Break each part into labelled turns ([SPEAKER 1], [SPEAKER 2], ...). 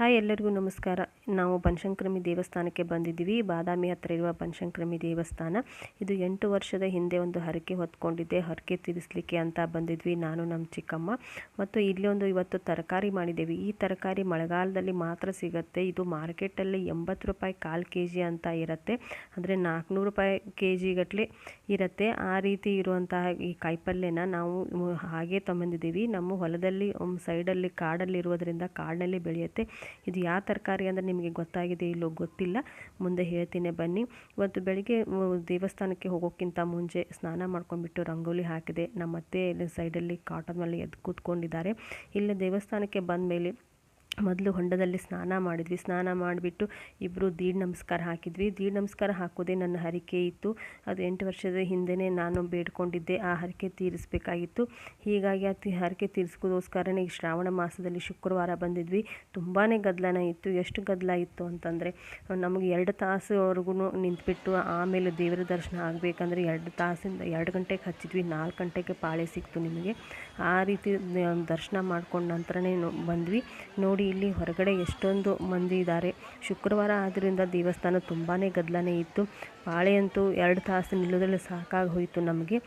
[SPEAKER 1] Hi ಎಲ್ಲರಿಗೂ ನಮಸ್ಕಾರ. ನಾವು ಬನಶಂಕ್ರಮಿ ದೇವಸ್ಥಾನಕ್ಕೆ ಬಂದಿದ್ದೀವಿ. ಬಾದಾಮಿ ಹತ್ತಿರ ಇರುವ ಬನಶಂಕ್ರಮಿ ದೇವಸ್ಥಾನ. ಇದು ಎಂಟು ವರ್ಷದ ಹಿಂದೆ ಒಂದು ಹರಕೆ ಹೊತ್ಕೊಂಡಿದ್ದೆ ಹರಕೆ ತೀರಿಸಲಿಕ್ಕೆ ಅಂತ ಬಂದಿದ್ವಿ ನಾನು, ನಮ್ಮ ಚಿಕ್ಕಮ್ಮ. ಮತ್ತು ಇಲ್ಲಿ ಒಂದು ಇವತ್ತು ತರಕಾರಿ ಮಾಡಿದ್ದೇವೆ. ಈ ತರಕಾರಿ ಮಳೆಗಾಲದಲ್ಲಿ ಮಾತ್ರ ಸಿಗುತ್ತೆ. ಇದು ಮಾರ್ಕೆಟಲ್ಲಿ ಎಂಬತ್ತು ರೂಪಾಯಿ ಕಾಲು ಕೆ ಜಿ ಅಂತ ಇರುತ್ತೆ. ಅಂದರೆ ನಾಲ್ಕುನೂರು ರೂಪಾಯಿ ಕೆ ಜಿ ಗಟ್ಟಲೆ ಇರುತ್ತೆ. ಆ ರೀತಿ ಇರುವಂತಹ ಈ ಕಾಯಿಪಲ್ಯನ ನಾವು ಹಾಗೆ ತಗೊಂಬಂದಿದ್ದೀವಿ ನಮ್ಮ ಹೊಲದಲ್ಲಿ ಸೈಡಲ್ಲಿ ಕಾಡಲ್ಲಿ ಇರೋದ್ರಿಂದ ಕಾಡಿನಲ್ಲಿ ಬೆಳೆಯುತ್ತೆ. ಇದು ಯಾವ ತರಕಾರಿ ಅಂದರೆ ನಿಮಗೆ ಗೊತ್ತಾಗಿದೆ ಇಲ್ಲೋ ಗೊತ್ತಿಲ್ಲ, ಮುಂದೆ ಹೇಳ್ತೀನಿ ಬನ್ನಿ. ಇವತ್ತು ಬೆಳಿಗ್ಗೆ ದೇವಸ್ಥಾನಕ್ಕೆ ಹೋಗೋಕ್ಕಿಂತ ಮುಂಚೆ ಸ್ನಾನ ಮಾಡ್ಕೊಂಡ್ಬಿಟ್ಟು ರಂಗೋಲಿ ಹಾಕಿದೆ. ನಮ್ಮ ಅತ್ತೆ ಸೈಡಲ್ಲಿ ಕಾಟನ್ ಮೇಲೆ ಎದ್ದು ಕೂತ್ಕೊಂಡಿದ್ದಾರೆ. ಇಲ್ಲಿ ದೇವಸ್ಥಾನಕ್ಕೆ ಬಂದ ಮೇಲೆ ಮೊದಲು ಹೊಂಡದಲ್ಲಿ ಸ್ನಾನ ಮಾಡಿದ್ವಿ. ಸ್ನಾನ ಮಾಡಿಬಿಟ್ಟು ಇಬ್ಬರು ದೀಡ್ ನಮಸ್ಕಾರ ಹಾಕಿದ್ವಿ. ದೀಡ್ ನಮಸ್ಕಾರ ಹಾಕೋದೇ ನನ್ನ ಹರಿಕೆ ಇತ್ತು. ಅದು ಎಂಟು ವರ್ಷದ ಹಿಂದೆಯೇ ನಾನು ಬೇಡ್ಕೊಂಡಿದ್ದೆ. ಆ ಹರಿಕೆ ತೀರಿಸಬೇಕಾಗಿತ್ತು. ಹೀಗಾಗಿ ಆ ಹರಿಕೆ ಈ ಶ್ರಾವಣ ಮಾಸದಲ್ಲಿ ಶುಕ್ರವಾರ ಬಂದಿದ್ವಿ. ತುಂಬಾ ಗದ್ದಲನ ಇತ್ತು. ಎಷ್ಟು ಗದ್ದಲ ಇತ್ತು ಅಂತಂದರೆ, ನಮಗೆ ಎರಡು ತಾಸುವರೆಗೂ ನಿಂತುಬಿಟ್ಟು ಆಮೇಲೆ ದೇವರ ದರ್ಶನ ಆಗಬೇಕಂದ್ರೆ ಎರಡು ತಾಸಿಂದ ಎರಡು ಗಂಟೆಗೆ ಹಚ್ಚಿದ್ವಿ. ನಾಲ್ಕು ಗಂಟೆಗೆ ಪಾಳೆ ಸಿಕ್ತು ನಿಮಗೆ. ಆ ರೀತಿ ದರ್ಶನ ಮಾಡ್ಕೊಂಡ ನಂತರನೇ ಬಂದ್ವಿ. ನೋಡಿ ಇಲ್ಲಿ ಹೊರಗಡೆ ಎಷ್ಟೊಂದು ಮಂದಿ ಇದ್ದಾರೆ. ಶುಕ್ರವಾರ ಆದ್ದರಿಂದ ದೇವಸ್ಥಾನ ತುಂಬಾ ಗದ್ದಲನೇ ಇತ್ತು. ಪಾಳೆ ಅಂತೂ ಎರಡು ತಾಸು ನಿಲ್ಲೋದ್ರಲ್ಲಿ ಸಾಕಾಗಿ ಹೋಯಿತು ನಮಗೆ.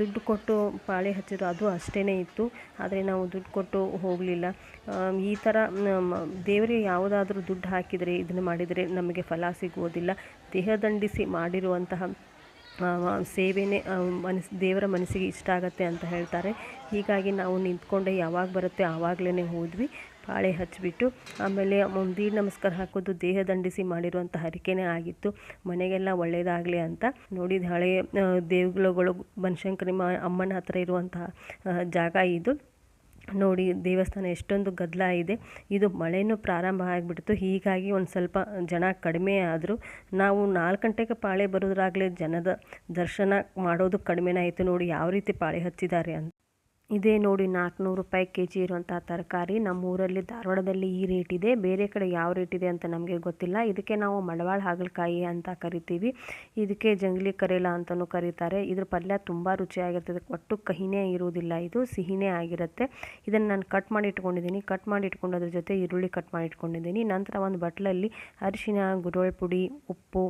[SPEAKER 1] ದುಡ್ಡು ಕೊಟ್ಟು ಪಾಳೆ ಹಚ್ಚಿದ್ರು ಅದು ಅಷ್ಟೇ ಇತ್ತು. ಆದರೆ ನಾವು ದುಡ್ಡು ಕೊಟ್ಟು ಹೋಗಲಿಲ್ಲ. ಈ ಥರ ದೇವರಿಗೆ ಯಾವುದಾದ್ರೂ ದುಡ್ಡು ಹಾಕಿದರೆ, ಇದನ್ನು ಮಾಡಿದರೆ ನಮಗೆ ಫಲ ಸಿಗುವುದಿಲ್ಲ. ದೇಹದಂಡಿಸಿ ಮಾಡಿರುವಂತಹ ಸೇವೆನೇ ಮನಸ್, ದೇವರ ಮನಸ್ಸಿಗೆ ಇಷ್ಟ ಆಗುತ್ತೆ ಅಂತ ಹೇಳ್ತಾರೆ. ಹೀಗಾಗಿ ನಾವು ನಿಂತ್ಕೊಂಡೆ ಯಾವಾಗ ಬರುತ್ತೆ ಆವಾಗಲೇ ಹೋದ್ವಿ ಪಾಳೆ ಹಚ್ಚಿಬಿಟ್ಟು, ಆಮೇಲೆ ದೀಡ್ ನಮಸ್ಕಾರ ಹಾಕೋದು, ದೇಹ ದಂಡಿಸಿ ಮಾಡಿರುವಂಥ ಹರಿಕೆನೇ ಆಗಿತ್ತು. ಮನೆಗೆಲ್ಲ ಒಳ್ಳೆಯದಾಗಲಿ ಅಂತ ನೋಡಿದ ಹಳೆಯ ದೇವುಗಳು ಬನಶಂಕರಿ ಅಮ್ಮನ ಹತ್ರ ಇರುವಂತಹ ಜಾಗ ಇದು. ನೋಡಿ ದೇವಸ್ಥಾನ ಎಷ್ಟೊಂದು ಗದ್ದಲ ಇದೆ. ಇದು ಮಳೆನೂ ಪ್ರಾರಂಭ ಆಗಿಬಿಡ್ತು. ಹೀಗಾಗಿ ಒಂದು ಸ್ವಲ್ಪ ಜನ ಕಡಿಮೆ ಆದರೂ. ನಾವು ನಾಲ್ಕು ಗಂಟೆಗೆ ಪಾಳೆ ಬರೋದ್ರಾಗಲೇ ಜನದ ದರ್ಶನ ಮಾಡೋದು ಕಡಿಮೆನೇ ಆಯಿತು ನೋಡಿ ಯಾವ ರೀತಿ ಪಾಳೆ ಹಚ್ಚಿದ್ದಾರೆ ಅಂತ. ಇದೇ ನೋಡಿ ನಾಲ್ಕುನೂರು ರೂಪಾಯಿ ಕೆ ಜಿ ತರಕಾರಿ. ನಮ್ಮ ಊರಲ್ಲಿ ಧಾರವಾಡದಲ್ಲಿ ಈ ರೇಟ್ ಇದೆ. ಬೇರೆ ಕಡೆ ಯಾವ ರೇಟ್ ಇದೆ ಅಂತ ನಮಗೆ ಗೊತ್ತಿಲ್ಲ. ಇದಕ್ಕೆ ನಾವು ಮಡವಾಳ ಹಾಗಲಕಾಯಿ ಅಂತ ಕರಿತೀವಿ. ಇದಕ್ಕೆ ಜಂಗ್ಲಿ ಕರೇಲ ಅಂತಲೂ ಕರೀತಾರೆ. ಇದ್ರ ಪಲ್ಯ ತುಂಬ ರುಚಿಯಾಗಿರ್ತದೆ. ಒಟ್ಟು ಕಹಿನೇ ಇರುವುದಿಲ್ಲ ಇದು. ಸಿಹಿನೇ ಆಗಿರುತ್ತೆ. ಇದನ್ನು ನಾನು ಕಟ್ ಮಾಡಿ ಇಟ್ಕೊಂಡಿದ್ದೀನಿ ಕಟ್ ಮಾಡಿ ಇಟ್ಕೊಂಡು ಅದ್ರ ಜೊತೆ ಈರುಳ್ಳಿ ಕಟ್ ಮಾಡಿ ಇಟ್ಕೊಂಡಿದ್ದೀನಿ ನಂತರ ಒಂದು ಬಟ್ಲಲ್ಲಿ ಅರಿಶಿನ ಗುರೋಳ್ ಪುಡಿ, ಉಪ್ಪು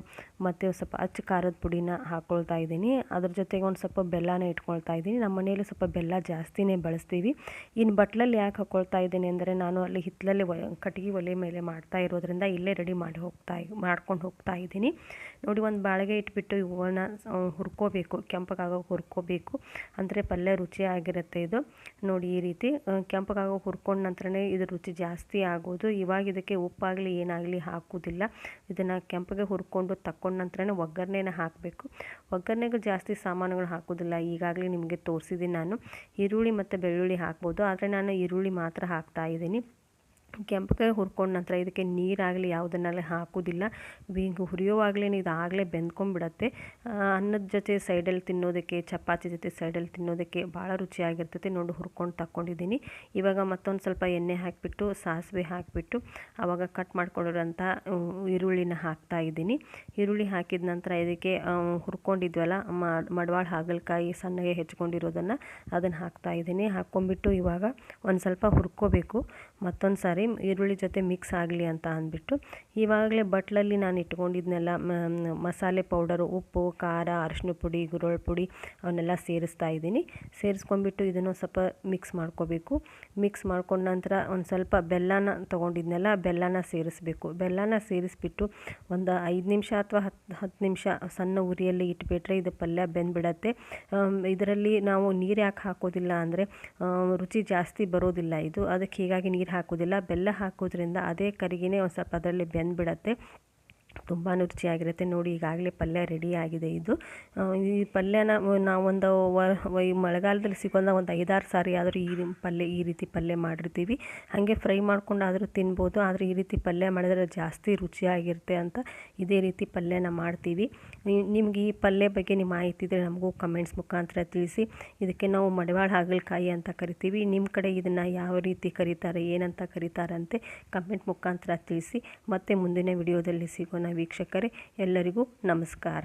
[SPEAKER 1] ಮತ್ತು ಸ್ವಲ್ಪ ಅಚ್ಚ ಖಾರದ ಪುಡಿನ ಹಾಕ್ಕೊಳ್ತಾ ಇದ್ದೀನಿ. ಅದ್ರ ಜೊತೆಗೆ ಒಂದು ಸ್ವಲ್ಪ ಬೆಲ್ಲನ ಇಟ್ಕೊಳ್ತಾ ಇದ್ದೀನಿ. ನಮ್ಮ ಮನೆಯಲ್ಲಿ ಸ್ವಲ್ಪ ಬೆಲ್ಲ ಜಾಸ್ತಿ ಜಾಸ್ತಿನೇ ಬಳಸ್ತೀವಿ. ಇನ್ನು ಬಟ್ಲಲ್ಲಿ ಯಾಕೆ ಹಾಕ್ಕೊಳ್ತಾ ಇದ್ದೀನಿ ಅಂದರೆ ನಾನು ಅಲ್ಲಿ ಹಿತ್ತಲಲ್ಲಿ ಕಟ್ಟಿಗೆ ಒಲೆ ಮೇಲೆ ಮಾಡ್ತಾ ಇರೋದ್ರಿಂದ ಇಲ್ಲೇ ರೆಡಿ ಮಾಡಿ ಹೋಗ್ತಾ ಮಾಡ್ಕೊಂಡು ಹೋಗ್ತಾ ಇದ್ದೀನಿ. ನೋಡಿ ಒಂದು ಬಾಳಿಗೆ ಇಟ್ಬಿಟ್ಟು ಇವನ್ನ ಹುರ್ಕೋಬೇಕು ಕೆಂಪಗಾಗೋ ಹುರ್ಕೋಬೇಕು. ಅಂದರೆ ಪಲ್ಯ ರುಚಿಯಾಗಿರುತ್ತೆ ಇದು. ನೋಡಿ ಈ ರೀತಿ ಕೆಂಪಗಾಗೋ ಹುರ್ಕೊಂಡ ನಂತರನೇ ಇದು ರುಚಿ ಜಾಸ್ತಿ ಆಗೋದು. ಇವಾಗ ಇದಕ್ಕೆ ಉಪ್ಪಾಗಲಿ ಏನಾಗಲಿ ಹಾಕೋದಿಲ್ಲ. ಇದನ್ನು ಕೆಂಪಗೆ ಹುರ್ಕೊಂಡು ತಕ್ಕೊಂಡ ನಂತರನೇ ಒಗ್ಗರಣೆನ ಹಾಕಬೇಕು. ಒಗ್ಗರಣೆಗೆ ಜಾಸ್ತಿ ಸಾಮಾನುಗಳು ಹಾಕೋದಿಲ್ಲ. ಈಗಾಗಲೇ ನಿಮಗೆ ತೋರಿಸಿದ್ದೀನಿ ನಾನು. ಈರುಳ್ಳಿ ಮತ್ತು ಬೆಳ್ಳುಳ್ಳಿ ಹಾಕ್ಬೋದು. ಆದರೆ ನಾನು ಈರುಳ್ಳಿ ಮಾತ್ರ ಹಾಕ್ತಾ ಇದ್ದೀನಿ. ಕೆಂಪಗೆ ಹುರ್ಕೊಂಡ ನಂತರ ಇದಕ್ಕೆ ನೀರಾಗಲಿ ಯಾವುದನ್ನೆಲ್ಲ ಹಾಕೋದಿಲ್ಲ ಹಿಂಗೆ ಹುರಿಯೋವಾಗಲೇ ಇದಾಗಲೇ ಬೆಂದ್ಕೊಂಡ್ಬಿಡತ್ತೆ. ಅನ್ನದ ಜೊತೆ ಸೈಡಲ್ಲಿ ತಿನ್ನೋದಕ್ಕೆ, ಚಪಾತಿ ಜೊತೆ ಸೈಡಲ್ಲಿ ತಿನ್ನೋದಕ್ಕೆ ಭಾಳ ರುಚಿಯಾಗಿರ್ತೈತೆ. ನೋಡಿ, ಹುರ್ಕೊಂಡು ತಕ್ಕೊಂಡಿದ್ದೀನಿ. ಇವಾಗ ಮತ್ತೊಂದು ಸ್ವಲ್ಪ ಎಣ್ಣೆ ಹಾಕಿಬಿಟ್ಟು, ಸಾಸಿವೆ ಹಾಕಿಬಿಟ್ಟು ಆವಾಗ ಕಟ್ ಮಾಡ್ಕೊಂಡಿರೋಂಥ ಈರುಳ್ಳಿನ ಹಾಕ್ತಾ ಇದ್ದೀನಿ. ಈರುಳ್ಳಿ ಹಾಕಿದ ನಂತರ ಇದಕ್ಕೆ ಹುರ್ಕೊಂಡಿದ್ವಲ್ಲ ಮಡವಾಳ ಹಾಗಲಕಾಯಿ ಸಣ್ಣಗೆ ಹೆಚ್ಕೊಂಡಿರೋದನ್ನು ಅದನ್ನು ಹಾಕ್ತಾ ಇದ್ದೀನಿ. ಹಾಕ್ಕೊಂಡ್ಬಿಟ್ಟು ಇವಾಗ ಒಂದು ಸ್ವಲ್ಪ ಹುರ್ಕೋಬೇಕು. ಮತ್ತೊಂದು ಸಾರಿ ಈರುಳ್ಳಿ ಜೊತೆ ಮಿಕ್ಸ್ ಆಗಲಿ ಅಂತ ಅಂದ್ಬಿಟ್ಟು ಇವಾಗಲೇ ಬಟ್ಲಲ್ಲಿ ನಾನು ಇಟ್ಕೊಂಡಿದ್ನೆಲ್ಲ ಮಸಾಲೆ ಪೌಡರು ಉಪ್ಪು, ಖಾರ ಅರಿಶಿನ ಪುಡಿ ಗುರೋಳ್ ಪುಡಿ ಅವನ್ನೆಲ್ಲ ಸೇರಿಸ್ತಾ ಇದ್ದೀನಿ. ಸೇರಿಸ್ಕೊಂಡ್ಬಿಟ್ಟು ಇದನ್ನು ಸ್ವಲ್ಪ ಮಿಕ್ಸ್ ಮಾಡ್ಕೋಬೇಕು. ಮಿಕ್ಸ್ ಮಾಡ್ಕೊಂಡ ನಂತರ ಒಂದು ಸ್ವಲ್ಪ ಬೆಲ್ಲನ ತೊಗೊಂಡಿದ್ನೆಲ್ಲ ಬೆಲ್ಲನ ಸೇರಿಸ್ಬೇಕು. ಬೆಲ್ಲನ ಸೇರಿಸ್ಬಿಟ್ಟು ಒಂದು ಐದು ನಿಮಿಷ ಅಥವಾ ಹತ್ತು ಹತ್ತು ನಿಮಿಷ ಸಣ್ಣ ಉರಿಯಲ್ಲಿ ಇಟ್ಬಿಟ್ರೆ ಇದು ಪಲ್ಯ ಬೆಂದ್ಬಿಡತ್ತೆ. ಇದರಲ್ಲಿ ನಾವು ನೀರು ಯಾಕೆ ಹಾಕೋದಿಲ್ಲ ಅಂದರೆ ರುಚಿ ಜಾಸ್ತಿ ಬರೋದಿಲ್ಲ ಇದು. ಅದಕ್ಕೆ ಹೀಗಾಗಿ ನೀರು ಹಾಕೋದಿಲ್ಲ ಬೆಲ್ಲ ಹಾಕೋದ್ರಿಂದ ಅದೇ ಕರಿಗಿನೇ ಒಂದು ಸ್ವಲ್ಪ ಅದರಲ್ಲಿ ಬೆಂದ್ಬಿಡತ್ತೆ. ತುಂಬಾ ರುಚಿಯಾಗಿರುತ್ತೆ. ನೋಡಿ, ಈಗಾಗಲೇ ಪಲ್ಯ ರೆಡಿ ಆಗಿದೆ ಇದು. ಈ ಪಲ್ಯನ ನಾವೊಂದು ಈ ಮಳೆಗಾಲದಲ್ಲಿ ಸಿಗೋದ ಒಂದು ಐದಾರು ಸಾರಿ ಆದರೂ ಈ ಪಲ್ಯ, ಈ ರೀತಿ ಪಲ್ಯ ಮಾಡಿರ್ತೀವಿ. ಹಾಗೆ ಫ್ರೈ ಮಾಡ್ಕೊಂಡಾದರೂ ತಿನ್ಬೋದು. ಆದರೆ ಈ ರೀತಿ ಪಲ್ಯ ಮಾಡಿದ್ರೆ ಜಾಸ್ತಿ ರುಚಿಯಾಗಿರುತ್ತೆ ಅಂತ ಇದೇ ರೀತಿ ಪಲ್ಯನ ಮಾಡ್ತೀವಿ. ನಿಮ್ಗೆ ಈ ಪಲ್ಯ ಬಗ್ಗೆ ನಿಮ್ಮ ಮಾಹಿತಿ ಇದ್ದರೆ ನಮಗೂ ಕಮೆಂಟ್ಸ್ ಮುಖಾಂತರ ತಿಳಿಸಿ. ಇದಕ್ಕೆ ನಾವು ಮಡವಾಳ ಹಾಗಲಕಾಯಿ ಅಂತ ಕರಿತೀವಿ. ನಿಮ್ಮ ಕಡೆ ಇದನ್ನು ಯಾವ ರೀತಿ ಕರೀತಾರೆ, ಏನಂತ ಕರೀತಾರಂತೆ ಕಮೆಂಟ್ ಮುಖಾಂತರ ತಿಳಿಸಿ. ಮತ್ತೆ ಮುಂದಿನ ವಿಡಿಯೋದಲ್ಲಿ ಸಿಗೋಣ. ವೀಕ್ಷಕರೇ ಎಲ್ಲರಿಗೂ ನಮಸ್ಕಾರ.